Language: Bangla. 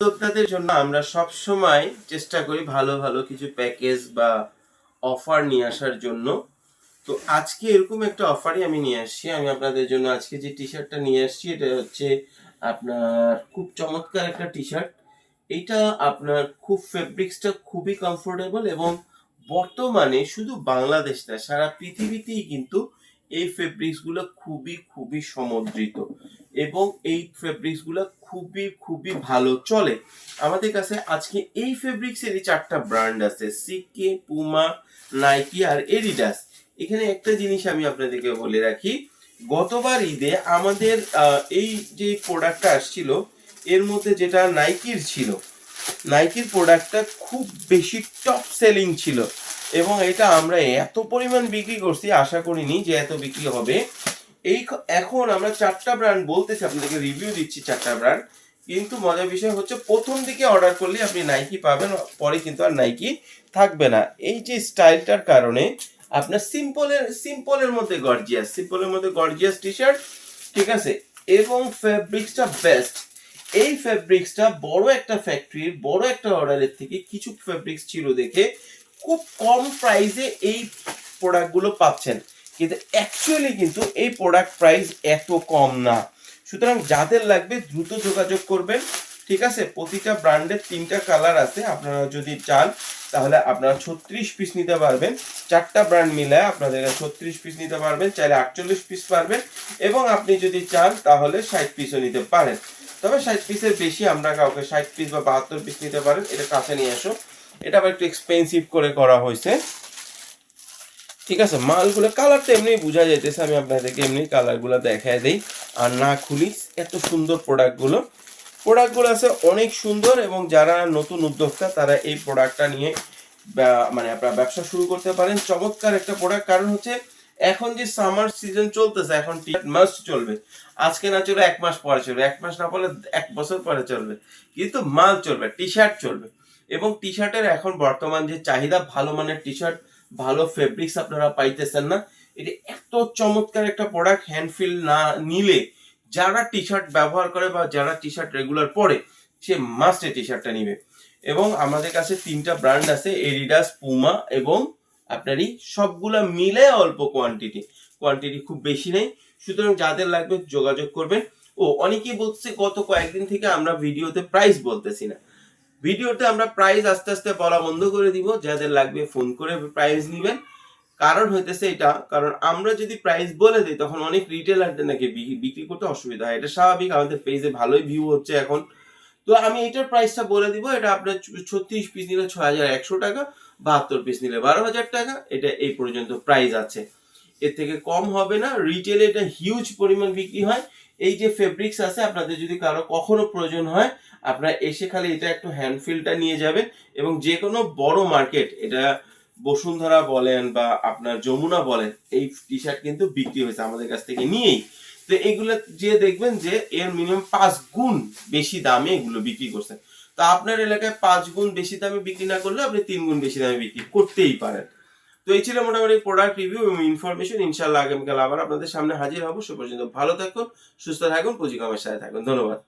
উদ্যোক্তাদের জন্য আমরা সব সময় চেষ্টা করি ভালো ভালো কিছু প্যাকেজ বা অফার নিয়ে আসার জন্য। তো আজকে এরকম একটা অফারই আমি নিয়ে আসছি। আমি আপনাদের জন্য আজকে যে টি শার্টটা নিয়ে আসছি, এটা হচ্ছে আপনার খুব চমৎকার একটা টি শার্ট এইটা আপনার খুব ফেব্রিক্সটা খুবই কমফোর্টেবল এবং বর্তমানে শুধু বাংলাদেশ না, সারা পৃথিবীতেই কিন্তু এই ফেব্রিক্সগুলো খুবই খুবই সমুদ্রিত এবং এই ফেব্রিক্সগুলো খুবই খুবই ভালো চলে। আমাদের কাছে আজকে এই ফেব্রিক্সেরই চারটা ব্র্যান্ড আছে সিকে পুমা নাইকি আর এডিডাস এখানে একটা জিনিস আমি আপনাদেরকে বলে রাখি, গতবার ঈদে আমাদের এই যে প্রোডাক্টটা আসছিল, এর মধ্যে যেটা নাইকির ছিল নাইকির প্রোডাক্টটা খুব বেশি টপ সেলিং ছিল। এবং এটা আমরা এত পরিমাণ বিক্রি করছি, আশা করিনি যে এত বিক্রি হবে। এই এখন আমরা চারটা ব্র্যান্ড বলতেছি, আপনাদেরকে রিভিউ দিচ্ছি চারটা ব্র্যান্ড কিন্তু মজার বিষয় হচ্ছে, প্রথম দিকে অর্ডার করলে আপনি নাইকি পাবেন, পরে কিন্তু আর নাইকি থাকবে না। এই যে স্টাইলটার কারণে আপনার সিম্পলের সিম্পলের মধ্যে গর্জিয়াস সিম্পলের মধ্যে গর্জিয়াস টি শার্ট ঠিক আছে? এবং ফেব্রিক্সটা বেস্ট এই ফেব্রিক্সটা বড় একটা ফ্যাক্টরির বড় একটা অর্ডারের থেকে কিছু ফেব্রিক্স ছিল দেখে খুব কম প্রাইসে এই প্রোডাক্টগুলো পাচ্ছেন। কিন্তু অ্যাকচুয়ালি কিন্তু এই প্রোডাক্ট প্রাইস এত কম না। সুতরাং যাদের লাগবে দ্রুত যোগাযোগ করবেন। ঠিক আছে? প্রতিটা ব্র্যান্ডের তিনটা কালার আছে। আপনারা যদি চান, তাহলে আপনারা ছত্রিশ পিস নিতে পারবেন। চারটা ব্র্যান্ড মিলে আপনাদের ছত্রিশ পিস নিতে পারবেন, চাইলে আটচল্লিশ পিস পারবেন এবং আপনি যদি চান, তাহলে ষাট পিসও নিতে পারেন। তবে ষাট পিসের বেশি আমরা কাউকে ষাট পিস বা বাহাত্তর পিস নিতে পারেন। এটা কাছে নিয়ে আসো। এটা আবার একটু এক্সপেন্সিভ করে করা হয়েছে। ঠিক আছে, মালগুলো কালারটা এমনি বোঝা যাইতেছে, আমি আপনাদেরকে এমনি কালারগুলো দেখায় দিই। আর না খুলি, এত সুন্দর প্রোডাক্টগুলো প্রোডাক্টগুলো আছে অনেক সুন্দর এবং যারা নতুন উদ্যোক্তা, তারা এই প্রোডাক্টটা নিয়ে মানে আপনারা ব্যবসা শুরু করতে পারেন। চমৎকার একটা প্রোডাক্ট কারণ হচ্ছে এখন যে সামার সিজন চলতেছে, এখন টি মাস্ট চলবে। আজকে না চলে এক মাস পরে চলবে। এক মাস না পরে এক বছর পরে চলবে। কিন্তু মাল চলবে টি শার্ট চলবে। এবং টি শার্টের এখন বর্তমান যে চাহিদা, ভালো মানের টি শার্ট ভালো ফেব্রিক্স আপনারা পাইতেছেন না। এটা এত চমৎকার একটা প্রোডাক্ট হ্যান্ডফিল না নিলে যারা টি শার্ট ব্যবহার করে বা যারা টি শার্ট রেগুলার পরে, সে মাস্ট টি শার্টটা নিবে। এবং আমাদের কাছে তিনটা ব্র্যান্ড আছে এডিডাস পুমা এবং আপনারই সবগুলা মিলে অল্প কোয়ান্টিটি কোয়ান্টিটি খুব বেশি নেই। সুতরাং যাদের লাগবে যোগাযোগ করবেন। ও, অনেকেই বলছে গত কয়েকদিন থেকে আমরা ভিডিওতে প্রাইস বলতেছি না। ভিডিওতে আমরা প্রাইস আস্তে আস্তে বলা বন্ধ করে দিব, যাদের লাগবে ফোন করে প্রাইস নেবেন। কারণ হইতেছে এটা, কারণ আমরা যদি প্রাইস বলে দিই, তখন অনেক রিটেলারদের নাকি বিক্রি- করতে অসুবিধা হয়। এটা স্বাভাবিক, আমাদের পেজে ভালোই ভিউ হচ্ছে এখন। তো আমি এটার প্রাইসটা বলে দিব, এটা আপনার ছত্রিশ পিস নিলে ছয় হাজার একশো টাকা, বাহাত্তর পিস নিলে বারো হাজার টাকা, এটা এই পর্যন্ত প্রাইস আছে। এর থেকে কম হবে না রিটেলে এটা হিউজ পরিমাণ বিক্রি হয়। এই যে ফেব্রিক্স আছে, আপনাদের যদি কারও কখনো প্রয়োজন হয়, আপনারা এসে খালি এটা একটু হ্যান্ডফিলটা নিয়ে যাবেন এবং যে কোনো বড় মার্কেট এটা বসুন্ধরা বলেন বা আপনার যমুনা বলেন, এই টি শার্ট কিন্তু বিক্রি হয়েছে আমাদের কাছ থেকে নিয়েই। তো এগুলো যে দেখবেন যে এর মিনিমাম পাঁচ গুণ বেশি দামে এগুলো বিক্রি করছে। তো আপনার এলাকায় পাঁচ গুণ বেশি দামে বিক্রি না করলে আপনি তিন গুণ বেশি দামে বিক্রি করতেই পারেন। তো এই ছিল মোটামুটি প্রোডাক্ট রিভিউ এবং ইনফরমেশন ইনশাল্লাহ আগামীকাল আবার আপনাদের সামনে হাজির হব। সে পর্যন্ত ভালো থাকুন, সুস্থ থাকুন, পুঁজি কামের সাথে থাকুন। ধন্যবাদ।